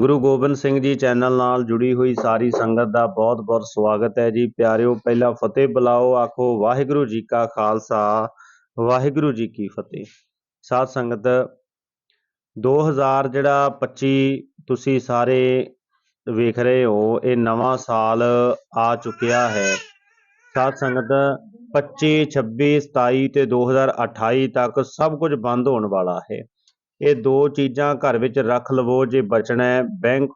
Guru Gobind Singh ji channel ਨਾਲ ਜੁੜੀ ਹੋਈ ਸਾਰੀ ਸੰਗਤ ਦਾ ਬਹੁਤ-ਬਹੁਤ ਸਵਾਗਤ ਹੈ ਜੀ। ਪਿਆਰਿਓ, ਪਹਿਲਾਂ ਫਤਿਹ ਬੁਲਾਓ, ਆਖੋ ਵਾਹਿਗੁਰੂ ਜੀ ਕਾ ਖਾਲਸਾ, ਵਾਹਿਗੁਰੂ ਜੀ ਕੀ ਫਤਿਹ। ਸਾਧ ਸੰਗਤ 2000 ਜਿਹੜਾ 25 ਤੁਸੀਂ ਸਾਰੇ ਵੇਖ ਰਹੇ ਹੋ, ਇਹ ਨਵਾਂ ਸਾਲ ਆ ਚੁੱਕਿਆ ਹੈ। ਸਾਧ ਸੰਗਤ 25 26 27 ਤੇ 2028 ਤੱਕ ਸਭ ਕੁਝ ਬੰਦ ਹੋਣ ਵਾਲਾ ਹੈ। ਇਹ ਦੋ ਚੀਜ਼ਾਂ ਘਰ ਵਿੱਚ ਰੱਖ ਲਵੋ, ਜੇ ਬਚਣਾ ਹੈ, ਬੈਂਕ,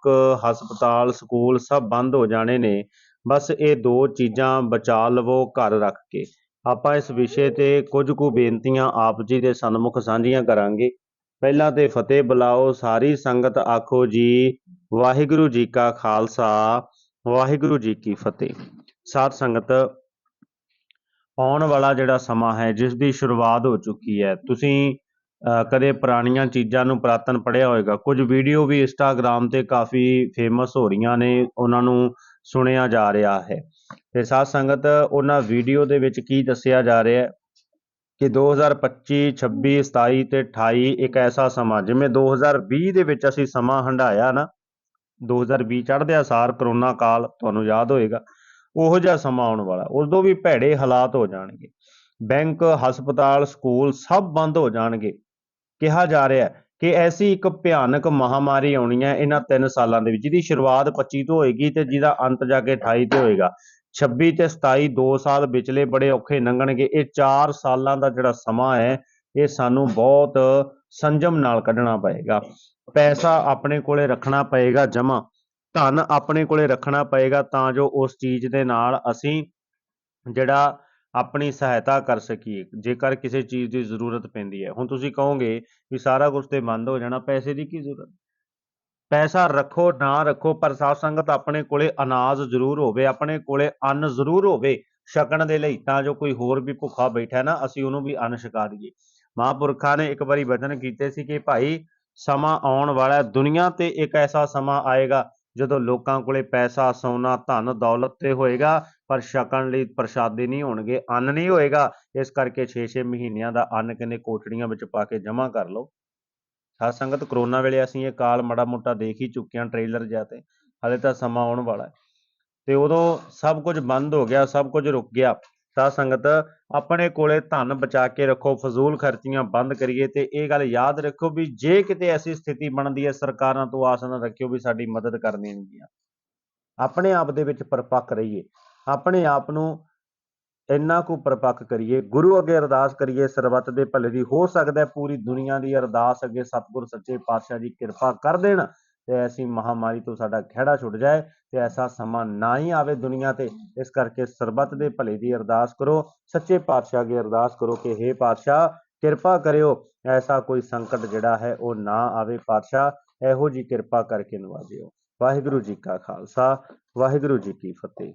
ਹਸਪਤਾਲ, ਸਕੂਲ ਸਭ ਬੰਦ ਹੋ ਜਾਣੇ ਨੇ। ਬਸ ਇਹ ਦੋ ਚੀਜ਼ਾਂ ਬਚਾ ਲਵੋ ਘਰ ਰੱਖ ਕੇ। ਆਪਾਂ ਇਸ ਵਿਸ਼ੇ ਤੇ ਕੁਝ ਕੁ ਬੇਨਤੀਆਂ ਆਪ ਜੀ ਦੇ ਸਨਮੁਖ ਸਾਂਝੀਆਂ ਕਰਾਂਗੇ। ਪਹਿਲਾਂ ਤੇ ਫਤਿਹ ਬੁਲਾਓ, ਸਾਰੀ ਸੰਗਤ ਆਖੋ ਜੀ, ਵਾਹਿਗੁਰੂ ਜੀ ਕਾ ਖਾਲਸਾ, ਵਾਹਿਗੁਰੂ ਜੀ ਕੀ ਫਤਿਹ। ਸਾਧ ਸੰਗਤ, ਆਉਣ ਵਾਲਾ ਜਿਹੜਾ ਸਮਾਂ ਹੈ, ਜਿਸ ਦੀ ਸ਼ੁਰੂਆਤ ਹੋ ਚੁੱਕੀ ਹੈ, ਤੁਸੀਂ ਕਦੇ ਪੁਰਾਣੀਆਂ ਚੀਜ਼ਾਂ ਨੂੰ ਪੁਰਾਤਨ ਪੜ੍ਹਿਆ ਹੋਏਗਾ। ਕੁਝ ਵੀਡੀਓ ਵੀ ਇੰਸਟਾਗ੍ਰਾਮ ਤੇ ਕਾਫੀ ਫੇਮਸ ਹੋ ਰਹੀਆਂ ਨੇ, ਉਹਨਾਂ ਨੂੰ ਸੁਣਿਆ ਜਾ ਰਿਹਾ ਹੈ। ਤੇ ਸਾਧ ਸੰਗਤ, ਉਹਨਾਂ ਵੀਡੀਓ ਦੇ ਵਿੱਚ ਕੀ ਦੱਸਿਆ ਜਾ ਰਿਹਾ ਹੈ ਕਿ 2025 26 27 ਤੇ 28 ਇੱਕ ਐਸਾ ਸਮਾਂ, ਜਿਵੇਂ 2020 ਦੇ ਵਿੱਚ ਅਸੀਂ ਸਮਾਂ ਹੰਢਾਇਆ ਨਾ 2020 ਚੜ੍ਹਦਿਆਂ ਸਾਰ ਕਰੋਨਾ ਕਾਲ, ਤੁਹਾਨੂੰ ਯਾਦ ਹੋਏਗਾ, ਉਹੋ ਜਿਹਾ ਸਮਾਂ ਆਉਣ ਵਾਲਾ, ਉਦੋਂ ਵੀ ਭੈੜੇ ਹਾਲਾਤ ਹੋ ਜਾਣਗੇ। ਬੈਂਕ, ਹਸਪਤਾਲ, ਸਕੂਲ ਸਭ ਬੰਦ ਹੋ ਜਾਣਗੇ। ਕਿਹਾ ਜਾ ਰਿਹਾ ਹੈ ਕਿ ਐਸੀ ਇੱਕ ਭਿਆਨਕ ਮਹਾਮਾਰੀ ਆਉਣੀ ਹੈ ਇਹਨਾਂ 3 ਸਾਲਾਂ ਦੇ ਵਿੱਚ, ਜਿਹਦੀ ਸ਼ੁਰੂਆਤ 25 ਤੋਂ ਹੋਏਗੀ ਤੇ ਜਿਹਦਾ ਅੰਤ ਜਾ ਕੇ 28 ਤੇ ਹੋਏਗਾ। 26 ਤੇ 27 2 ਸਾਲ ਵਿਚਲੇ ਬੜੇ ਔਖੇ ਲੰਘਣਗੇ। ਇਹ 4 ਸਾਲਾਂ ਦਾ ਜਿਹੜਾ ਸਮਾਂ ਹੈ, ਇਹ ਸਾਨੂੰ ਬਹੁਤ ਸੰਜਮ ਨਾਲ ਕੱਢਣਾ ਪਏਗਾ। ਪੈਸਾ ਆਪਣੇ ਕੋਲੇ ਰੱਖਣਾ ਪਏਗਾ ਜਮਾ ਧਨ ਆਪਣੇ ਕੋਲੇ ਰੱਖਣਾ ਪਏਗਾ ਤਾਂ ਜੋ ਉਸ ਚੀਜ਼ ਦੇ ਨਾਲ ਅਸੀਂ ਜਿਹੜਾ ਆਪਣੀ ਸਹਾਇਤਾ ਕਰ ਸਕੀਏ, ਜੇਕਰ ਕਿਸੇ ਚੀਜ਼ ਦੀ ਜ਼ਰੂਰਤ ਪੈਂਦੀ ਹੈ। ਹੁਣ ਤੁਸੀਂ ਕਹੋਗੇ ਵੀ ਸਾਰਾ ਕੁਝ ਤੇ ਬੰਦ ਹੋ ਜਾਣਾ, ਪੈਸੇ ਦੀ ਕੀ ਜ਼ਰੂਰਤ? ਪੈਸਾ ਰੱਖੋ, ਨਾ ਰੱਖੋ, ਪਰ ਸਾਧ ਸੰਗਤ ਆਪਣੇ ਕੋਲੇ ਅਨਾਜ ਜ਼ਰੂਰ ਹੋਵੇ, ਆਪਣੇ ਕੋਲੇ ਅੰਨ ਜ਼ਰੂਰ ਹੋਵੇ ਛਕਣ ਦੇ ਲਈ, ਤਾਂ ਜੋ ਕੋਈ ਹੋਰ ਵੀ ਭੁੱਖਾ ਬੈਠਾ ਨਾ, ਅਸੀਂ ਉਹਨੂੰ ਵੀ ਅੰਨ ਛਕਾ ਦਈਏ। ਮਹਾਂਪੁਰਖਾਂ ਨੇ ਇੱਕ ਵਾਰੀ ਵਚਨ ਕੀਤੇ ਸੀ ਕਿ ਭਾਈ, ਸਮਾਂ ਆਉਣ ਵਾਲਾ ਹੈ, ਦੁਨੀਆ ਤੇ ਇੱਕ ਐਸਾ ਸਮਾਂ ਆਏਗਾ ਜਦੋਂ ਲੋਕਾਂ ਕੋਲੇ ਪੈਸਾ, ਸੋਨਾ, ਧਨ, ਦੌਲਤ ਤੇ ਹੋਏਗਾ, ਪਰ ਛਕਣ ਲਈ ਪ੍ਰਸ਼ਾਦੇ ਨਹੀਂ ਹੋਣਗੇ, ਅੰਨ ਨਹੀਂ ਹੋਏਗਾ, ਇਸ ਕਰਕੇ 6-6 ਮਹੀਨਿਆਂ ਦਾ ਅੰਨ ਕਿਨੇ ਕੋਠੜੀਆਂ ਵਿੱਚ ਪਾ ਕੇ ਜਮ੍ਹਾਂ ਕਰ ਲਓ। ਸਾਧ ਸੰਗਤ ਕਰੋਨਾ ਵੇਲੇ ਅਸੀਂ ਇਹ ਕਾਲ ਮੜਾ ਮੋਟਾ ਦੇਖ ਹੀ ਚੁੱਕੇ ਹਾਂ ਟ੍ਰੇਲਰ ਜਾਂ ਤੇ, ਹਲੇ ਤਾਂ ਸਮਾਂ ਆਉਣ ਵਾਲਾ ਹੈ। ਤੇ ਉਦੋਂ ਸਭ ਕੁਝ ਬੰਦ ਹੋ ਗਿਆ, ਸਭ ਕੁਝ ਰੁਕ ਗਿਆ। ਸਾਧ ਸੰਗਤ, ਆਪਣੇ ਕੋਲੇ ਧਨ ਬਚਾ ਕੇ ਰੱਖੋ, ਫਜ਼ੂਲ ਖਰਚੀਆਂ ਬੰਦ ਕਰੀਏ ਤੇ ਇਹ ਗੱਲ ਯਾਦ ਰੱਖੋ ਵੀ ਜੇ ਕਿਤੇ ਐਸੀ ਸਥਿਤੀ ਬਣਦੀ ਹੈ, ਸਰਕਾਰਾਂ ਤੋਂ ਆਸ ਨਾ ਰੱਖਿਓ ਵੀ ਸਾਡੀ ਮਦਦ ਕਰ ਦੇਣਗੀਆਂ। ਆਪਣੇ ਆਪ ਦੇ ਵਿੱਚ ਪਰਪੱਕ ਰਹੀਏ। ਆਪਣੇ ਆਪ ਨੂੰ ਇੰਨਾ ਕੁ ਪਰਪੱਕ ਕਰੀਏ, ਗੁਰੂ ਅੱਗੇ ਅਰਦਾਸ ਕਰੀਏ, ਸਰਬੱਤ ਦੇ ਭਲੇ ਦੀ। ਹੋ ਸਕਦਾ ਪੂਰੀ ਦੁਨੀਆ ਦੀ ਅਰਦਾਸ ਅੱਗੇ ਸਤਿਗੁਰ ਸੱਚੇ ਪਾਤਸ਼ਾਹ ਦੀ ਕਿਰਪਾ ਕਰ ਦੇਣ। ਤੇ ਐਸੀ ਮਹਾਮਾਰੀ ਤੋਂ ਸਾਡਾ ਖਹਿੜਾ ਛੁੱਟ ਜਾਏ ਤੇ ਐਸਾ ਸਮਾਂ ਨਾ ਹੀ ਆਵੇ ਦੁਨੀਆ ਤੇ। ਇਸ ਕਰਕੇ ਸਰਬੱਤ ਦੇ ਭਲੇ ਦੀ ਅਰਦਾਸ ਕਰੋ, ਸੱਚੇ ਪਾਤਸ਼ਾਹ ਅੱਗੇ ਅਰਦਾਸ ਕਰੋ ਕਿ हे ਪਾਤਸ਼ਾਹ, ਕਿਰਪਾ ਕਰਿਓ। ਐਸਾ ਕੋਈ ਸੰਕਟ ਜਿਹੜਾ ਹੈ ਉਹ ਨਾ ਆਵੇ ਪਾਤਸ਼ਾਹ, ਇਹੋ ਜੀ ਕਿਰਪਾ ਕਰਕੇ ਨਵਾਜਿਓ। ਵਾਹਿਗੁਰੂ ਜੀ ਕਾ ਖਾਲਸਾ, ਵਾਹਿਗੁਰੂ ਜੀ ਕੀ ਫਤਿਹ।